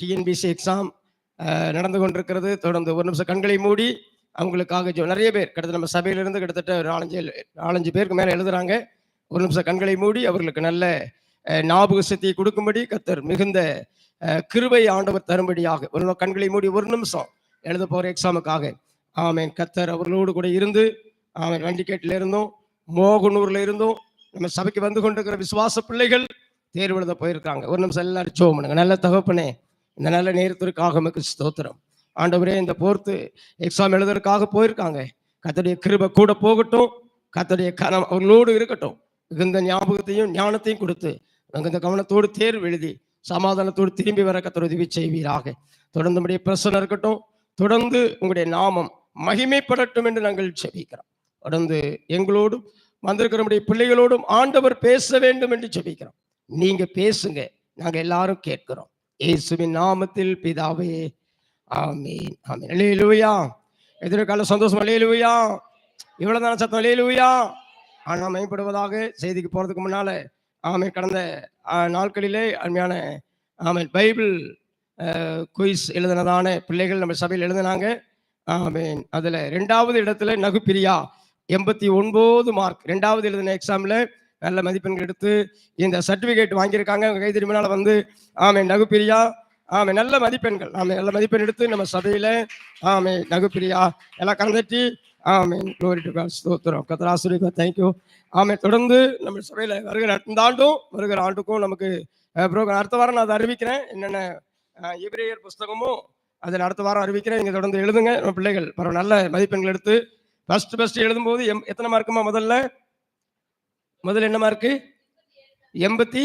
TNPSC exam நடந்து கொண்டிருக்கிறது. தொடர்ந்து ஒரு நிமிஷம் கண்களை மூடி அவங்களுக்காக நிறைய பேர் கிட்டத்தட்ட நம்ம சபையிலிருந்து கிட்டத்தட்ட ஒரு நாலஞ்சு நாலஞ்சு பேருக்கு மேலே எழுதுறாங்க. ஒரு நிமிஷம் கண்களை மூடி அவர்களுக்கு நல்ல ஞாபக சக்தியை கொடுக்கும்படி கத்தர் மிகுந்த கிருபை ஆண்டவர் தரும்படியாக ஒரு நிமிஷம் கண்களை மூடி ஒரு நிமிஷம் எழுத போகிற எக்ஸாமுக்காக ஆமேன். கத்தர் அவர்களோடு கூட இருந்து ஆமேன் வண்டிகேட்டில் இருந்தும் மோகனூரில் இருந்தும் நம்ம சபைக்கு வந்து கொண்டிருக்கிற விசுவாச பிள்ளைகள் தேர்வு எழுத போயிருக்காங்க. ஒரு நிமிஷம் எல்லாரும் ஜோம் பண்ணுங்க. நல்ல தகப்பனே இந்த நல்ல நேரத்திற்காக நமக்கு ஸ்தோத்திரம். ஆண்டவரே இந்த போர்த்து எக்ஸாம் எழுதுறதுக்காக போயிருக்காங்க. கத்தடைய கிருபை கூட போகட்டும். கத்தடைய கனம் அவர்களோடு இருக்கட்டும். மிகுந்த ஞாபகத்தையும் ஞானத்தையும் கொடுத்து மிகுந்த கவனத்தோடு தேர்வு எழுதி சமாதானத்தோடு திரும்பி வர கத்தர் உதவி செய்வீராக. தொடர்ந்து நம்முடைய பிரசனம் இருக்கட்டும். தொடர்ந்து உங்களுடைய நாமம் மகிமைப்படட்டும் என்று நாங்கள் செபிக்கிறோம் தொடர்ந்து எங்களோடும் வந்திருக்கிற நம்முடைய பிள்ளைகளோடும் ஆண்டவர் பேச வேண்டும் என்று செபிக்கிறோம் நீங்க பேசுங்க. நாங்கள் எல்லாரும் கேட்கிறோம். இயேசுவின் நாமத்தில் பிதாவே ஆமீன் ஆமீன். அல்லேலூயா. எதிர்கால சந்தோஷம் அலையிலுவையா இவ்வளவு தான சத்தம் அல்லேலூயா. ஆனால் மேம்படுவதாக செய்திக்கு போறதுக்கு முன்னால ஆமை கடந்த நாட்களிலே அருமையான ஆமை பைபிள் குயிஸ் எழுதினதான பிள்ளைகள் நம்ம சபையில் எழுதினாங்க. ஆமீன். அதுல ரெண்டாவது இடத்துல நகுப்பிரியா எண்பத்தி ஒன்பது மார்க். ரெண்டாவது எழுதின எக்ஸாம்ல நல்ல மதிப்பெண்கள் எடுத்து இந்த சர்டிஃபிகேட் வாங்கியிருக்காங்க. கை திரும்பினால வந்து ஆமே நகுப்பிரியா ஆமே நல்ல மதிப்பெண்கள். ஆமே நல்ல மதிப்பெண் எடுத்து நம்ம சபையில் ஆமே நகுப்பிரியா எல்லாம் கலந்துட்டி ஆமே க்ளோரி ஸ்தோத்திரம். கத்தராசுரிக்கா தேங்க்யூ ஆமே தொடர்ந்து நம்ம சபையில் வருகிற இந்த ஆண்டும் வருகிற ஆண்டுக்கும் நமக்கு ப்ரோக்ராம் அடுத்த வாரம் நான் அதை அறிவிக்கிறேன். என்னென்ன இப்ரேயர் புஸ்தகமும் அதை அடுத்த வாரம் அறிவிக்கிறேன். நீங்கள் தொடர்ந்து எழுதுங்க. நம்ம பிள்ளைகள் பரவ நல்ல மதிப்பெண்கள் எடுத்து ஃபஸ்ட்டு ஃபஸ்ட்டு எழுதும்போது எம் எத்தனை மார்க்குமா முதல்ல? முதல் என்ன மார்க்கு எண்பத்தி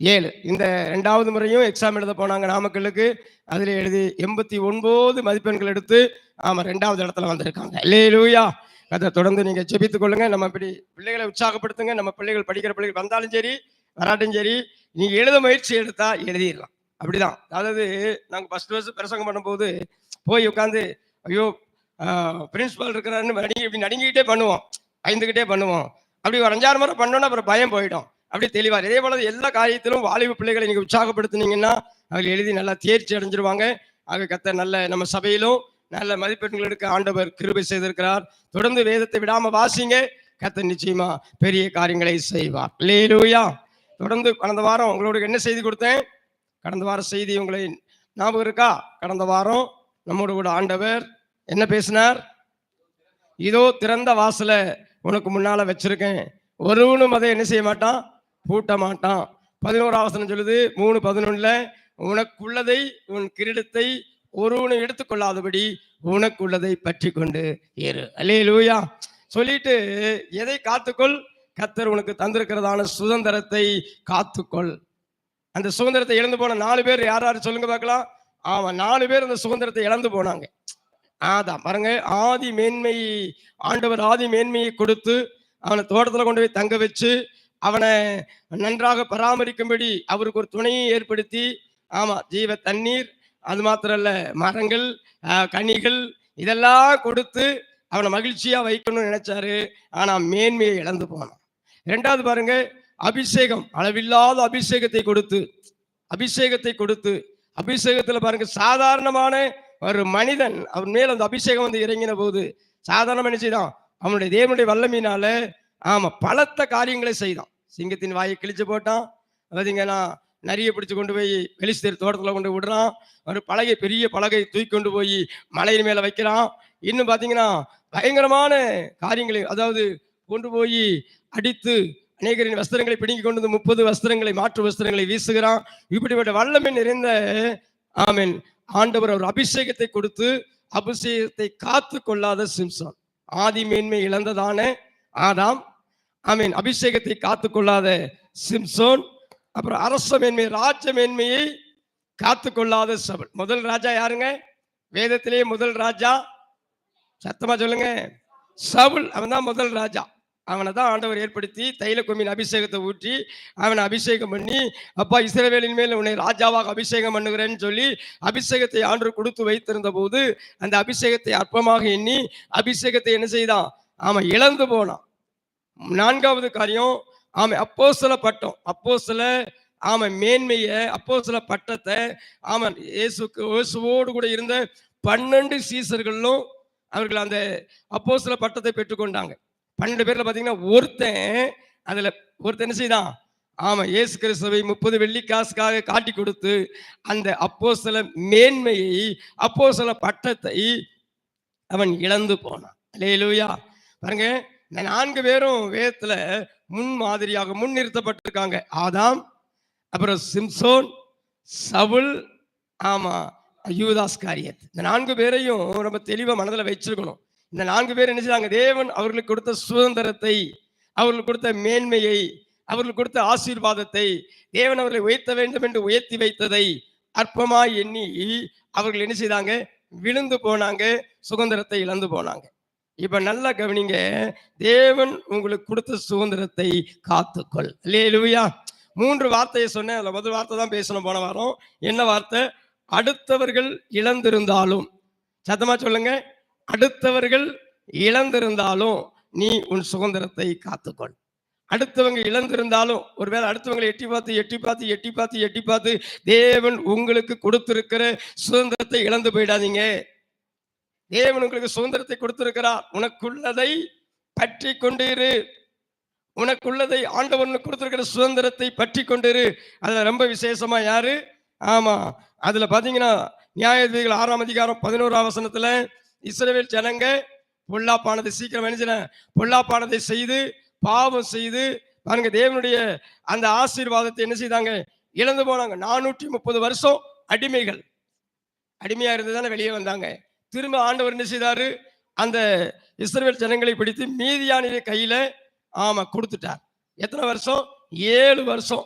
ஏழு. இந்த ரெண்டாவது முறையும் எக்ஸாம் எழுத போனாங்க நாமக்கல்லுக்கு. அதில் எழுதி எண்பத்தி ஒன்பது மதிப்பெண்கள் எடுத்து ஆமாம் ரெண்டாவது இடத்துல வந்திருக்காங்க. லே லூயா அதை தொடர்ந்து நீங்கள் ஜெபித்துக் கொள்ளுங்க. நம்ம இப்படி பிள்ளைகளை உற்சாகப்படுத்துங்க. நம்ம பிள்ளைகள் படிக்கிற பிள்ளைகள் வந்தாலும் சரி வராட்டும் சரி நீங்கள் எழுத முயற்சி எடுத்தா எழுதிடலாம். அப்படிதான். அதாவது நாங்கள் ஃபர்ஸ்ட் ஃபர்ஸ்ட் பிரசங்கம் பண்ணும்போது போய் உட்காந்து ஐயோ பிரின்சிபால் இருக்கிறாருன்னு நடுங்கி இப்படி நடுங்கிக்கிட்டே பண்ணுவோம். ஐந்துக்கிட்டே பண்ணுவோம். அப்படி ஒரு அஞ்சாறு முறை பண்ணோன்னா அப்புறம் பயம் போயிடும். அப்படி தெளிவார் இதே போல எல்லா காரியத்திலும் வாலிப பிள்ளைகளை நீங்க உற்சாகப்படுத்துனீங்கன்னா அவங்க எழுதி நல்லா தேர்ச்சி அடைஞ்சிருவாங்க. ஆக கத்த நல்ல நம்ம சபையிலும் நல்ல மதிப்பெண்கள் எடுக்க ஆண்டவர் கிருபை செய்திருக்கிறார். தொடர்ந்து வேதத்தை விடாம வாசிங்க. கத்த நிச்சயமா பெரிய காரியங்களை செய்வார். லேலூயா தொடர்ந்து கடந்த வாரம் உங்களோட என்ன செய்தி கொடுத்தேன்? கடந்த வார செய்தி உங்களை ஞாபகம் இருக்கா? கடந்த வாரம் நம்மோட கூட ஆண்டவர் என்ன பேசினார்? இதோ திறந்த வாசல உனக்கு முன்னால வச்சிருக்கேன். ஒருவனும் அதை என்ன செய்ய மாட்டான்? பூட்ட மாட்டான். பதினோரு வசனம் சொல்லுது மூணு பதினொன்னுல உனக்குள்ளதை உன் கிரீடத்தை ஒருவனும் எடுத்துக்கொள்ளாதபடி உனக்குள்ளதை பற்றி கொண்டு ஏறு. அல்லே லூயா சொல்லிட்டு எதை காத்துக்கொள்? கத்தர் உனக்கு தந்திருக்கிறதான சுதந்திரத்தை காத்துக்கொள். அந்த சுதந்திரத்தை இழந்து போன நாலு பேர் யார் யார் சொல்லுங்க பார்க்கலாம். ஆமா நாலு பேர் அந்த சுதந்திரத்தை இழந்து போனாங்க. அதான் பாருங்க ஆதி மேன்மை ஆண்டவர் ஆதி மேன்மையை கொடுத்து அவனை தோட்டத்துல கொண்டு போய் தங்க வச்சு அவனை நன்றாக பராமரிக்கும்படி அவருக்கு ஒரு துணையை ஏற்படுத்தி ஆமா ஜீவ தண்ணீர் அது மாத்திரம் இல்ல மரங்கள் கனிகள் இதெல்லாம் கொடுத்து அவனை மகிழ்ச்சியா வைக்கணும்னு நினைச்சாரு. ஆனா மேன்மையை இழந்து போனான். ரெண்டாவது பாருங்க அபிஷேகம் அளவில்லாத அபிஷேகத்தை கொடுத்து அபிஷேகத்தை கொடுத்து அபிஷேகத்துல பாருங்க சாதாரணமான ஒரு மனிதன் அவர் மேல் அந்த அபிஷேகம் வந்து இறங்கின போது சாதாரண மனுஷன் அவனுடைய தேவனுடைய வல்லமையினால ஆமா பலத்த காரியங்களை செய்தான். சிங்கத்தின் வாயை கிழிச்சு போட்டான். பார்த்தீங்கன்னா நிறைய பிடிச்சு கொண்டு போய் வெளிச்சேரி தோட்டத்துல கொண்டு விடுறான். ஒரு பலகை பெரிய பலகை தூக்கி கொண்டு போய் மலையின் மேல வைக்கிறான். இன்னும் பார்த்தீங்கன்னா பயங்கரமான காரியங்களை அதாவது கொண்டு போய் அடித்து அநேகரின் வஸ்திரங்களை பிடுங்கி கொண்டு வந்து முப்பது வஸ்திரங்களை மாற்று வஸ்திரங்களை வீசுகிறான். இப்படிப்பட்ட வல்லமை நிறைந்த ஆமீன் ஆண்டவர் ஒரு அபிஷேகத்தை கொடுத்து அபிஷேகத்தை காத்து கொள்ளாத சிம்சான். ஆதி மேன்மை இழந்ததான ஆதாம். ஆமீன். அபிஷேகத்தை காத்து கொள்ளாத சிம்சோன். அப்புறம் அரச மேன்மை ராஜ மேன்மையை காத்து கொள்ளாத சபல். முதல் ராஜா யாருங்க? வேதத்திலேயே முதல் ராஜா. சத்தமா சொல்லுங்க. சவுல் அவன் தான் முதல் ராஜா. அவனை தான் ஆண்டவர் ஏற்படுத்தி தைல கொம்பின் அபிஷேகத்தை ஊற்றி அவனை அபிஷேகம் பண்ணி அப்பா இஸ்ரவேலின் மேல் உன்னை ராஜாவாக அபிஷேகம் பண்ணுகிறேன்னு சொல்லி அபிஷேகத்தை ஆண்டவர் கொடுத்து வைத்திருந்த போது அந்த அபிஷேகத்தை அற்பமாக எண்ணி அபிஷேகத்தை என்ன செய்தான்? அவன் இழந்து போனான். நான்காவது காரியம் ஆமை அப்போ சில பட்டம் அப்போ சில ஆமா மேன்மையை அப்போ சில பட்டத்தை ஆமாம் இயேசுக்கு இயேசுவோடு கூட இருந்த பன்னெண்டு சீசர்களும் அவர்கள் அந்த அப்போ சில பட்டத்தை பெற்றுக்கொண்டாங்க. பன்னெண்டு பேர்ல பாத்தீங்கன்னா ஒருத்தன் அதுல ஒருத்தன் என்ன செய்தான்? ஆமா இயேசு கிறிஸ்துவை முப்பது வெள்ளி காசுக்காக காட்டி கொடுத்து அந்த அப்போ சில மேன்மையை அப்போ சில பட்டத்தை அவன் இழந்து போனான். லேலூயா பாருங்க இந்த நான்கு பேரும் வேதத்துல முன் மாதிரியாக முன் நிறுத்தப்பட்டிருக்காங்க. ஆதாம் அப்புறம் சிம்சோன் சவுல் ஆமா யூதாஸ் காரியத் இந்த நான்கு பேரையும் ரொம்ப தெளிவா மனதில் வச்சிருக்கணும். இந்த நான்கு பேர் என்ன செய்தாங்க? தேவன் அவர்களுக்கு கொடுத்த சுதந்திரத்தை அவர்களுக்கு கொடுத்த மேன்மையை அவர்களுக்கு கொடுத்த ஆசீர்வாதத்தை தேவன் அவர்களை உயர்த்த வேண்டும் என்று உயர்த்தி வைத்ததை அற்பமாய் எண்ணி அவர்கள் என்ன செய்தாங்க? விழுந்து போனாங்க சுதந்திரத்தை இழந்து போனாங்க. இப்ப நல்லா கவனிங்க தேவன் உங்களுக்கு கொடுத்த சுதந்திரத்தை காத்துக்கொள். இல்லையே லுவியா மூன்று வார்த்தையை சொன்னேன் அதுல முதல் வார்த்தை தான் பேசணும் போன வாரம். என்ன வார்த்தை? அடுத்தவர்கள் இழந்திருந்தாலும். சத்தமா சொல்லுங்க. அடுத்தவர்கள் இழந்திருந்தாலும் நீ உன் சுதந்திரத்தை காத்துக்கொள். அடுத்தவங்க இழந்திருந்தாலும் ஒருவேளை அடுத்தவங்களை எட்டி பார்த்து எட்டி பார்த்து எட்டி பார்த்து எட்டி பார்த்து தேவன் உங்களுக்கு கொடுத்திருக்கிற சுதந்திரத்தை இழந்து போயிடாதீங்க. தேவன் உங்களுக்கு சுதந்திரத்தை கொடுத்திருக்கிறார். உனக்குள்ளதை பற்றி கொண்டிரு. உனக்குள்ளதை ஆண்டவன் கொடுத்திருக்கிற சுதந்திரத்தை பற்றி கொண்டிரு. அதுல ரொம்ப விசேஷமா யாரு? ஆமா. அதுல பாத்தீங்கன்னா நியாயதிகள் ஆறாம் அதிகாரம் பதினோராம் வசனத்துல இஸ்ரேல் ஜனங்க பொல்லாப்பானதை சீக்கிரம் நினைச்சின பொல்லாப்பானதை செய்து பாவம் செய்து பாருங்க தேவனுடைய அந்த ஆசீர்வாதத்தை என்ன செய்தாங்க? இழந்து போனாங்க. நானூற்றி முப்பது வருஷம் அடிமைகள். அடிமையா இருந்து தானே வெளியே வந்தாங்க. திரும்ப ஆண்டவர் என்ன செய்தாரு? அந்த இஸ்ரேல் ஜனங்களை பிடித்து மீதியானிய கையில ஆமா கொடுத்துட்டார். எத்தனை வருஷம்? ஏழு வருஷம்.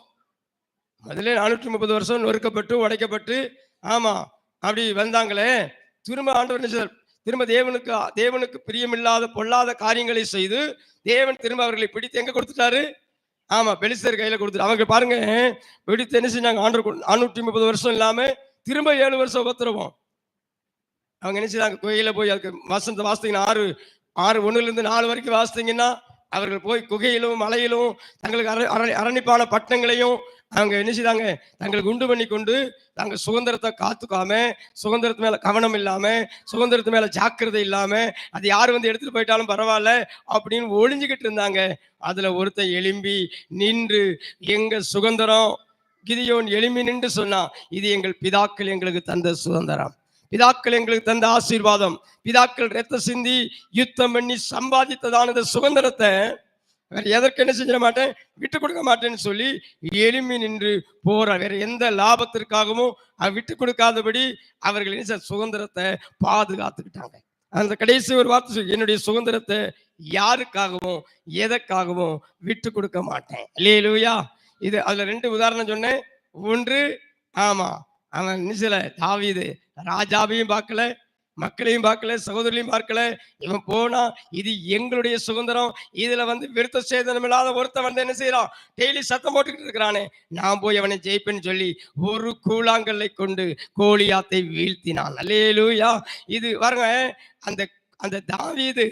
முதல்ல நானூற்றி முப்பது வருஷம் நொறுக்கப்பட்டு உடைக்கப்பட்டு ஆமா அப்படி வந்தாங்களே. திரும்ப ஆண்டவர் என்ன செய்தார்? திரும்ப தேவனுக்கு தேவனுக்கு பிரியமில்லாத பொல்லாத காரியங்களை செய்து தேவன் திரும்ப அவர்களை பிடித்து எங்க கொடுத்துட்டாரு? ஆமா பெலிசர் கையில கொடுத்துட்டு அவங்க பாருங்க பிடித்து என்ன செஞ்சாங்க? ஆண்டு நானூற்றி முப்பது வருஷம் இல்லாம திரும்ப ஏழு வருஷம் உபத்திரவோம். அவங்க என்ன செய்தாங்க கோயில போய் அதுக்கு வசந்த வாசித்தீங்கன்னா ஆறு ஆறு ஒண்ணுல இருந்து நாலு வரைக்கும் வாசித்தீங்கன்னா அவர்கள் போய் குகையிலும் மலையிலும் தங்களுக்கு அர அர- அரணிப்பான பட்டணங்களையும் அவங்க என்ன செய்தாங்க? தங்களை குண்டு பண்ணி கொண்டு நாங்கள் சுதந்திரத்தை காத்துக்காம சுதந்திரத்து மேல கவனம் இல்லாம சுதந்திரத்து மேல ஜாக்கிரதை இல்லாம அது யார் வந்து எடுத்துட்டு போயிட்டாலும் பரவாயில்ல அப்படின்னு ஒளிஞ்சுக்கிட்டு இருந்தாங்க. அதுல ஒருத்தன் எழும்பி நின்று எங்க சுதந்திரம்? கிதியோன் எழும்பி நின்று சொன்னான் இது எங்கள் பிதாக்கள் எங்களுக்கு தந்த சுதந்திரம். பிதாக்கள் எங்களுக்கு தந்த ஆசீர்வாதம். பிதாக்கள் ரத்த சிந்தி யுத்தம் பண்ணி சம்பாதித்ததான சுதந்திரத்தை. வேற எதற்கு என்ன செஞ்சிட மாட்டேன்? விட்டு கொடுக்க மாட்டேன்னு சொல்லி எளிமை நின்று போற வேற எந்த லாபத்திற்காகவும் விட்டு கொடுக்காதபடி அவர்கள் என்ன சுதந்திரத்தை பாதுகாத்துக்கிட்டாங்க. அந்த கடைசி ஒரு வார்த்தை என்னுடைய சுதந்திரத்தை யாருக்காகவும் எதற்காகவும் விட்டு கொடுக்க மாட்டேன். இல்லையே லூயா இது அதுல ரெண்டு உதாரணம் சொன்னேன். ஒன்று ஆமா அவன் நிசில தாவிது ராஜாவையும் பார்க்கல மக்களையும் பார்க்கல சகோதரியும் பார்க்கல. இவன் போனா இது எங்களுடைய சுதந்திரம். இதுல வந்து விருத்த சேதனம் இல்லாத ஒருத்தன் வந்து என்ன செய்யறான்? டெய்லி சத்தம் போட்டுக்கிட்டு இருக்கிறானே. நான் போய் அவனை ஜெயிப்பேன்னு சொல்லி ஒரு கூழாங்கல்லை கொண்டு கோழியாத்தை வீழ்த்தினான். அல்லேலூயா. இது பாருங்க அந்த அந்த தாவீது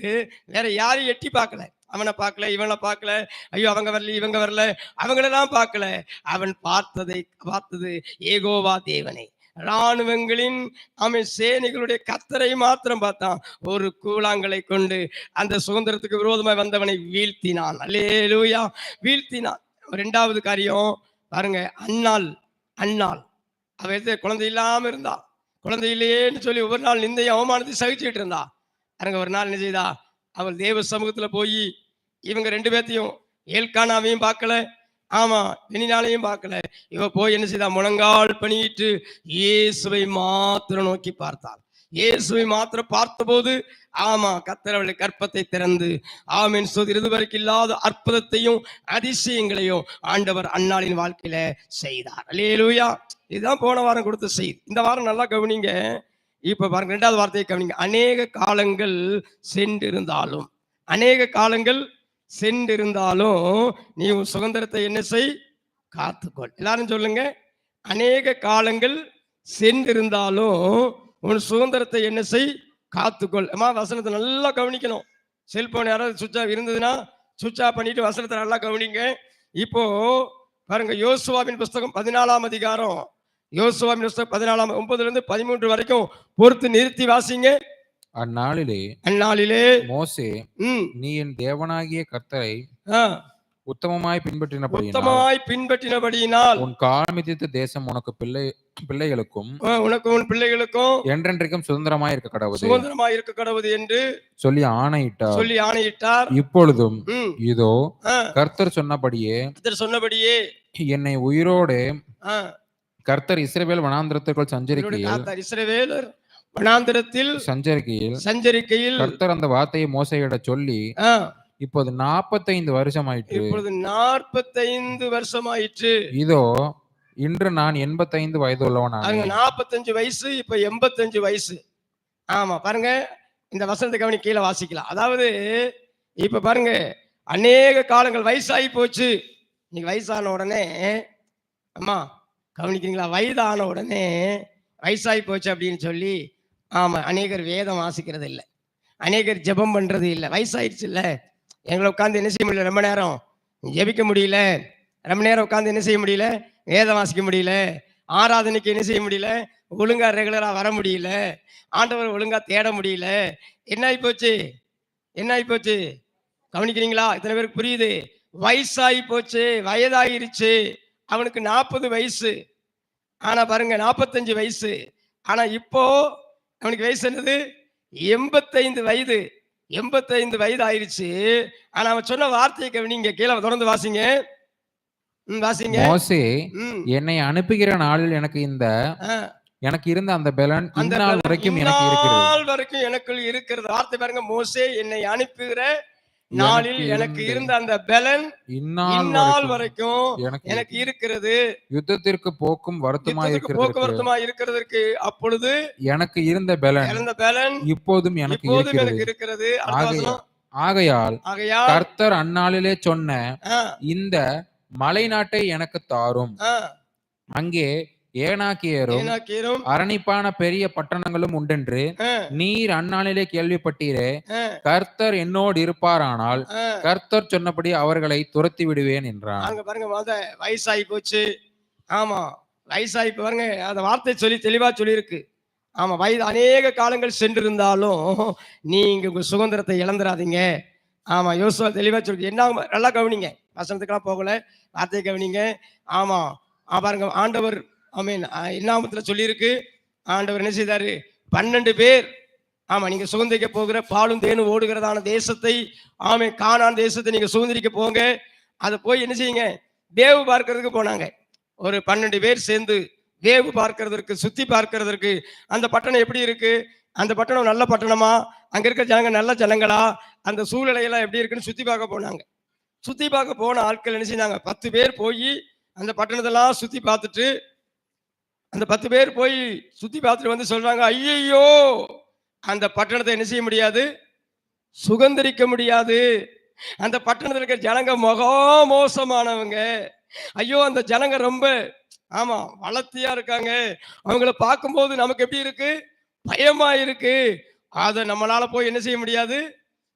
வேற யாரையும் எட்டி பார்க்கல. அவனை பார்க்கல இவனை பார்க்கல. ஐயோ அவங்க வரல இவங்க வரல. அவங்களெல்லாம் பார்க்கல. அவன் பார்த்ததை பார்த்தது ஏகோவா தேவனை. இராணுவங்களின் அவன் சேனைகளுடைய கத்தரை மாத்திரம் பார்த்தான். ஒரு கூழாங்கலை கொண்டு அந்த சுதந்திரத்துக்கு விரோதமாய் வந்தவனை வீழ்த்தினான். அல்லேலூயா. வீழ்த்தினான். ரெண்டாவது காரியம் பாருங்க அண்ணாள் அண்ணாள் அவ குழந்தை இல்லாம இருந்தா. குழந்தை இல்லையேன்னு சொல்லி ஒவ்வொரு நாள் நிந்தைய அவமானத்தை சகிச்சுக்கிட்டு இருந்தா. பாருங்க ஒரு நாள் என்ன செய்தா? அவள் தேவ சமூகத்துல போய் இவங்க ரெண்டு பேர்த்தையும் ஏல்கானாவையும் பார்க்கல. ஆமா வெனினாலையும் பார்க்கல. இவ போய் என்ன செய்தா? முழங்கால் பண்ணிட்டு இயேசுவை மாத்திரம் நோக்கி பார்த்தாள். இயேசுவை மாத்திரம் பார்த்தபோது ஆமா கத்தர் கற்பத்தை திறந்து ஆமீன் சொல் இதுவரைக்கும் இல்லாத அற்புதத்தையும் அதிசயங்களையும் ஆண்டவர் அன்னாளின் வாழ்க்கையில செய்தார். அல்லேலூயா. இதுதான் போன வாரம் கொடுத்த செய்தி. இந்த வாரம் நல்லா கவனிங்க. இப்ப பாருங்க ரெண்டாவது வார்த்தையை கவனிங்க. அநேக காலங்கள் சென்றிருந்தாலும் அநேக காலங்கள் சென்றிருந்தாலும் நீ உன் சுதந்திரத்தை என்ன செய்? காத்துக்கொள். எல்லாரும் சொல்லுங்க. அநேக காலங்கள் சென்றிருந்தாலும் உன் சுதந்திரத்தை என்ன செய்? காத்துக்கொள். அம்மா வசனத்தை நல்லா கவனிக்கணும். செல்போன் யாராவது சுவிட்ச் ஆஃப் இருந்ததுன்னா சுவிட்ச் ஆஃப் பண்ணிட்டு வசனத்தை நல்லா கவனிங்க. இப்போ பாருங்க யோசுவாவின் புஸ்தகம் பதினாலாம் அதிகாரம். யோசுவாவின் புஸ்தகம் பதினாலாம் ஒன்பதுல இருந்து பதிமூன்று வரைக்கும் பொறுத்து நிறுத்தி வாசிங்க. அந்நாளிலே அந்நாளிலே மோசே நீ என் தேவனாகிய கர்த்தரை உத்தமமாய் பின்பற்றினபடியினால் உத்தமமாய் பின்பற்றினபடியினால் உன் கால் மிதித்த தேசம் உனக்கு பிள்ளை பிள்ளைகளுக்கும் ஆ, உனக்கும் உன் பிள்ளைகளுக்கும் என்றென்றைக்கும் சுதந்திரமாய் இருக்க கடவுது சுதந்திரமாய் இருக்க கடவுது என்று சொல்லி ஆணையிட்டார். சொல்லி ஆணையிட்டார். இப்பொழுதும் இதோ கர்த்தர் சொன்னபடியே கர்த்தர் சொன்னபடியே என்னை உயிரோடு கர்த்தர் இஸ்ரவேல் வனாந்திரத்திற்குள் சஞ்சரிக்கையில் காத்தார் இஸ்ரவேலர் வனாந்திரத்தில் சஞ்சரிக்கையில் சஞ்சரிக்கையில் கர்த்தர் அந்த வார்த்தையை மோசையிட சொல்லி இப்போது நாற்பத்தைந்து வருஷம் ஆயிற்று இப்பொழுது நாற்பத்தைந்து வருஷமாயிற்று. இதோ இன்று நான் எண்பத்தைந்து வயது உள்ளவனானேன் நாற்பத்தஞ்சு வயசு இப்ப எண்பத்தஞ்சு வயசு. ஆமா பாருங்க இந்த வசனத்தை கவனி கீழே வாசிக்கலாம். அதாவது இப்ப பாருங்க அநேக காலங்கள் வயசாகி போச்சு. இன்னைக்கு வயசான உடனே அம்மா கவனிக்கிறீங்களா? வயதான உடனே வயசாகி போச்சு அப்படின்னு சொல்லி ஆமா அநேகர் வேதம் வாசிக்கிறது இல்லை அநேகர் ஜெபம் பண்றது இல்லை வயசாயிடுச்சு இல்லை எங்களை உட்காந்து என்ன செய்ய முடியல? ரொம்ப நேரம் ஜெபிக்க முடியல. ரொம்ப நேரம் உட்காந்து என்ன செய்ய முடியல? வேதம் வாசிக்க முடியல. ஆராதனைக்கு என்ன செய்ய முடியல? ஒழுங்கா ரெகுலரா வர முடியல. ஆண்டவர் ஒழுங்கா தேட முடியல. என்ன ஆகி போச்சு? என்ன ஆகி போச்சு? கவனிக்கிறீங்களா? இத்தனை பேருக்கு புரியுது. வயசாகி போச்சு. வயதாயிருச்சு. அவனுக்கு நாற்பது வயசு. ஆனா பாருங்க நாற்பத்தஞ்சு வயசு. ஆனா இப்போ அவனுக்கு வயசு என்னது? எண்பத்தைந்து வயது. எண்பத்தைந்து வயது ஆயிருச்சு ஆனா அவன் சொன்ன வார்த்தையை கவனிங்க கீழே தொடர்ந்து வாசிங்க. வாசிங்க. மோசே என்னை அனுப்புகிற நாளில் எனக்கு இந்த. எனக்கு இருந்த அந்த பலன் அந்த பலன் வரைக்கும் எனக்கு இருக்கிறது. இந்நாள் வரைக்கும் எனக்குள் இருக்கிறது. வார்த்தை பாருங்க. மோசே என்னை அனுப்புகிற நாளில் எனக்கு இருந்த- இருந்த அந்த பலன் இந்நாள் வரைக்கும் எனக்கு இருக்கிறது. யுத்தத்திற்கு போக்கும் வருத்தமா இருக்கிறது போக்குவரத்துமா இருக்கிறதற்கு அப்பொழுது எனக்கு இருந்த பலன் இறந்த பலன் இப்போதும் எனக்கு எனக்கு இருக்கிறது. ஆகையால் கர்த்தர் அந்நாளிலே சொன்ன இந்த மலை நாட்டை எனக்கு தாரும். அங்கே ஏனாக்கியரும் அரணிப்பான பெரிய பட்டணங்களும் உண்டென்று நீர் அந்நாளிலே கேள்விப்பட்டீரே. கர்த்தர் என்னோடு இருப்பாரானால். கர்த்தர் சொன்னபடி அவர்களை துரத்தி விடுவேன் என்றான். அங்க பாருங்க முத வயசாகி போச்சு. ஆமா வயசாகி பாருங்க அந்த வார்த்தை சொல்லி தெளிவா சொல்லியிருக்கு. ஆமா வயது அநேக காலங்கள் சென்றிருந்தாலும் நீங்க உங்க சுதந்திரத்தை இழந்துடாதீங்க ஆமா யோசுவா தெளிவா சொல்லி என்ன? நல்லா கவனிங்க. வசனத்துக்கெல்லாம் போகல. வார்த்தையை கவனிங்க. ஆமா பாருங்க ஆண்டவர் ஆமீன். இன்னாமத்தில் சொல்லியிருக்கு? ஆண்டவர் என்ன செய்தாரு? பன்னெண்டு பேர் ஆமாம் நீங்கள் சுதந்திரிக்க போகிற பாலும் தேனும் ஓடுகிறதான தேசத்தை ஆமே காணான் தேசத்தை நீங்கள் சுதந்திரிக்க போங்க. அதை போய் என்ன செய்யுங்க? வேவு பார்க்கறதுக்கு போனாங்க. ஒரு பன்னெண்டு பேர் சேர்ந்து வேவு பார்க்கறதற்கு சுத்தி பார்க்கறதற்கு அந்த பட்டணம் எப்படி இருக்கு? அந்த பட்டணம் நல்ல பட்டணமா? அங்கே இருக்கிற ஜனங்க நல்ல ஜனங்களா? அந்த சூழ்நிலையெல்லாம் எப்படி இருக்குன்னு சுத்தி பார்க்க போனாங்க. சுத்தி பார்க்க போன ஆட்கள் என்ன செஞ்சாங்க? பத்து பேர் போய் அந்த பட்டணத்தெல்லாம் சுத்தி பார்த்துட்டு அந்த பத்து பேர் போய் சுத்தி பார்த்துட்டு வந்து சொல்றாங்க ஐயையோ! அந்த பட்டணத்தை என்ன செய்ய முடியாது? சுகந்தரிக்க முடியாது. அந்த பட்டணத்தில் இருக்கிற ஜனங்க மகா மோசமானவங்க. ஐயோ அந்த ஜனங்க ரொம்ப ஆமா வளர்த்தியா இருக்காங்க. அவங்கள பார்க்கும்போது நமக்கு எப்படி இருக்கு? பயமா இருக்கு. அதை நம்மளால போய் என்ன செய்ய முடியாது?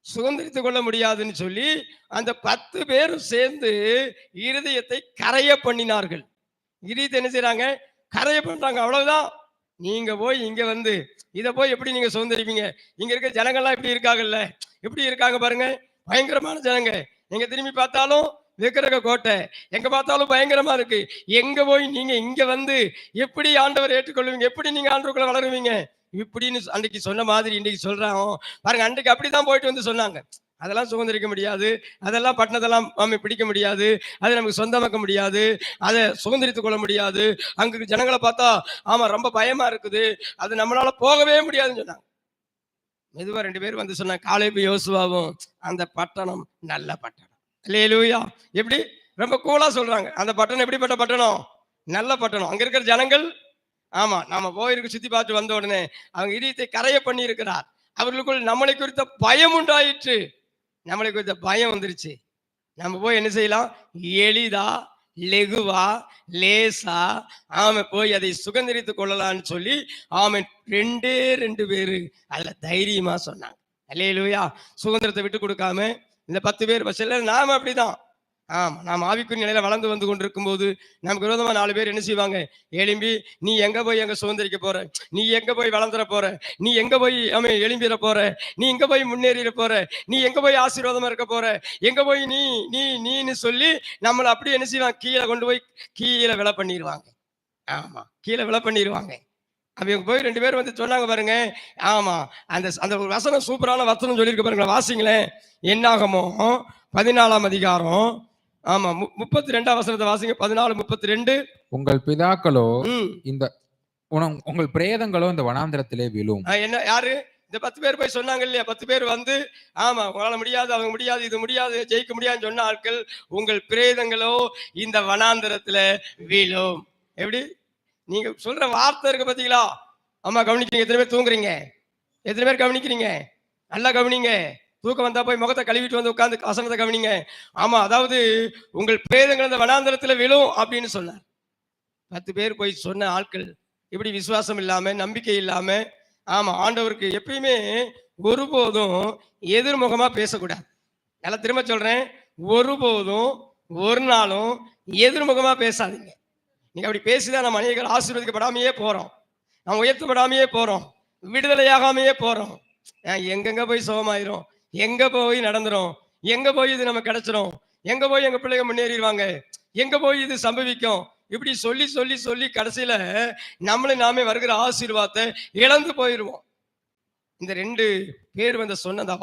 சுதந்திரித்து கொள்ள முடியாதுன்னு சொல்லி அந்த பத்து பேரும் சேர்ந்து இருதயத்தை கரைய பண்ணினார்கள். இருதயத்தை என்ன செய்யறாங்க கரைய பண்றாங்க அவ்வளவுதான். நீங்க போய் இங்க வந்து இதை போய் எப்படி நீங்க சுதந்திரிப்பீங்க? இங்க இருக்க ஜனங்கள்லாம் இப்படி இருக்காங்கல்ல? எப்படி இருக்காங்க பாருங்க. பயங்கரமான ஜனங்க. எங்க திரும்பி பார்த்தாலும் விக்கிரக கோட்டை. எங்க பார்த்தாலும் பயங்கரமா இருக்கு. எங்க போய் நீங்க இங்க வந்து எப்படி ஆண்டவர் ஏற்றுக்கொள்வீங்க? எப்படி நீங்க ஆண்டவர்க்குள்ள வளருவீங்க? இப்படின்னு அன்னைக்கு சொன்ன மாதிரி இன்னைக்கு சொல்றான். பாருங்க அன்றைக்கு அப்படிதான் போயிட்டு வந்து சொன்னாங்க. அதெல்லாம் சுதந்திரிக்க முடியாது. அதெல்லாம் பட்டணத்தெல்லாம் மாமி பிடிக்க முடியாது. அதை நமக்கு சொந்தமாக்க முடியாது. அதை சுதந்திரித்து கொள்ள முடியாது. அங்கு ஜனங்களை பார்த்தா ஆமா ரொம்ப பயமா இருக்குது. அது நம்மளால போகவே முடியாதுன்னு சொன்னாங்க. மெதுவாக ரெண்டு பேரும் வந்து சொன்னாங்க காலேபு யோசுவாவும் அந்த பட்டணம் நல்ல பட்டணம். இல்லையா எப்படி? ரொம்ப கூலா சொல்றாங்க. அந்த பட்டணம் எப்படிப்பட்ட பட்டணம்? நல்ல பட்டணம். அங்க இருக்கிற ஜனங்கள் ஆமா நாம போயிருக்கு சுத்தி பார்த்து வந்த உடனே அவங்க இதயத்தை கரைய பண்ணி இருக்கிறார் அவர்களுக்குள் நம்மளை குறித்த பயம் உண்டாயிற்று. நம்மளுக்கு கொஞ்சம் பயம் வந்துருச்சு. நம்ம போய் என்ன செய்யலாம்? எளிதா லெகுவா லேசா ஆமை போய் அதை சுகந்தரித்துக் கொள்ளலாம்னு சொல்லி ஆமை ரெண்டே ரெண்டு பேரு அதுல தைரியமா சொன்னாங்க. அல்லேலூயா. சுதந்திரத்தை விட்டு கொடுக்காம இந்த பத்து பேர் பஸ்ல நாம அப்படிதான். ஆமாம் நாம் ஆவிக்குரிய நிலையில வளர்ந்து வந்து கொண்டிருக்கும் போது நமக்கு விரோதமா நாலு பேர் என்ன செய்வாங்க? எழும்பி நீ எங்க போய் எங்க சுதந்திரிக்க போற? நீ எங்க போய் வளர்ந்துட போற? நீ எங்க போய் ஆமே எலும்பிட போற? நீ எங்க போய் முன்னேறிட போற? நீ எங்க போய் ஆசீர்வாதமா இருக்க போற? எங்க போய் நீ நீ நீன்னு சொல்லி நம்மளை அப்படியே என்ன செய்வாங்க? கீழே கொண்டு போய் கீழே விலை பண்ணிடுவாங்க ஆமா கீழே விலை பண்ணிடுவாங்க அவங்க போய் ரெண்டு பேரும் வந்து சொன்னாங்க பாருங்க. ஆமா அந்த அந்த ஒரு வசனம் சூப்பரான வசனம் சொல்லியிருக்க பாருங்களேன். வாசிங்களேன். என்னாகமோ பதினாலாம் அதிகாரம் ஆமா முப்பத்தி ரெண்டாம் வசனத்தை வாசிங்க. பதினாலு முப்பத்தி ரெண்டு உங்கள் பிதாக்களோ இந்த உங்கள் பிரேதங்களோ இந்த வனாந்திரத்திலே விழும். என்ன யாரு? இந்த பத்து பேர் போய் சொன்னாங்க இல்லையா? பத்து பேர் வந்து ஆமா உங்களால முடியாது அவங்க முடியாது இது முடியாது ஜெயிக்க முடியாதுன்னு சொன்ன ஆட்கள் உங்கள் பிரேதங்களோ இந்த வனாந்தரத்துல வீழும். எப்படி? நீங்க சொல்ற வார்த்தை இருக்கு பாத்தீங்களா? ஆமா கவனிக்கிறீங்க. எத்தனை பேர் தூங்குறீங்க? எத்தனை பேர் கவனிக்கிறீங்க? நல்லா கவனிங்க. தூக்கம் வந்தா போய் முகத்தை கழுவிட்டு வந்து உட்காந்து வசனத்தை கவனிங்க. ஆமா அதாவது உங்கள் பிரேதங்கள் அந்த வனாந்தரத்துல விழும் அப்படின்னு சொன்னார். பத்து பேர் போய் சொன்ன ஆட்கள் இப்படி விசுவாசம் இல்லாம நம்பிக்கை இல்லாம ஆமா ஆண்டவருக்கு எப்பயுமே ஒருபோதும் எதிர்முகமா பேசக்கூடாது. நல்லா திரும்ப சொல்றேன் ஒருபோதும் ஒரு நாளும் எதிர்முகமா பேசாதீங்க. நீங்க அப்படி பேசிதான் நம்ம அநேகர் ஆசீர்வதிக்கப்படாமையே போறோம். நம்ம உயர்த்தப்படாமையே போறோம். விடுதலையாகாமையே போறோம். எங்கெங்க போய் சுகமாயிரும்? எங்க போய் நடந்துரும்? எங்க போய் இது நம்ம கிடைச்சிரும்? எங்க போய் எங்க பிள்ளைங்க முன்னேறிடுவாங்க? எங்க போய் இது சம்பவிக்கும்? இப்படி சொல்லி சொல்லி சொல்லி கடைசியில நம்மளும் நாமே வருகிற ஆசீர்வாதத்தை இழந்து போயிடுவோம் இந்த ரெண்டு பேர் வந்து சொன்ன அந்த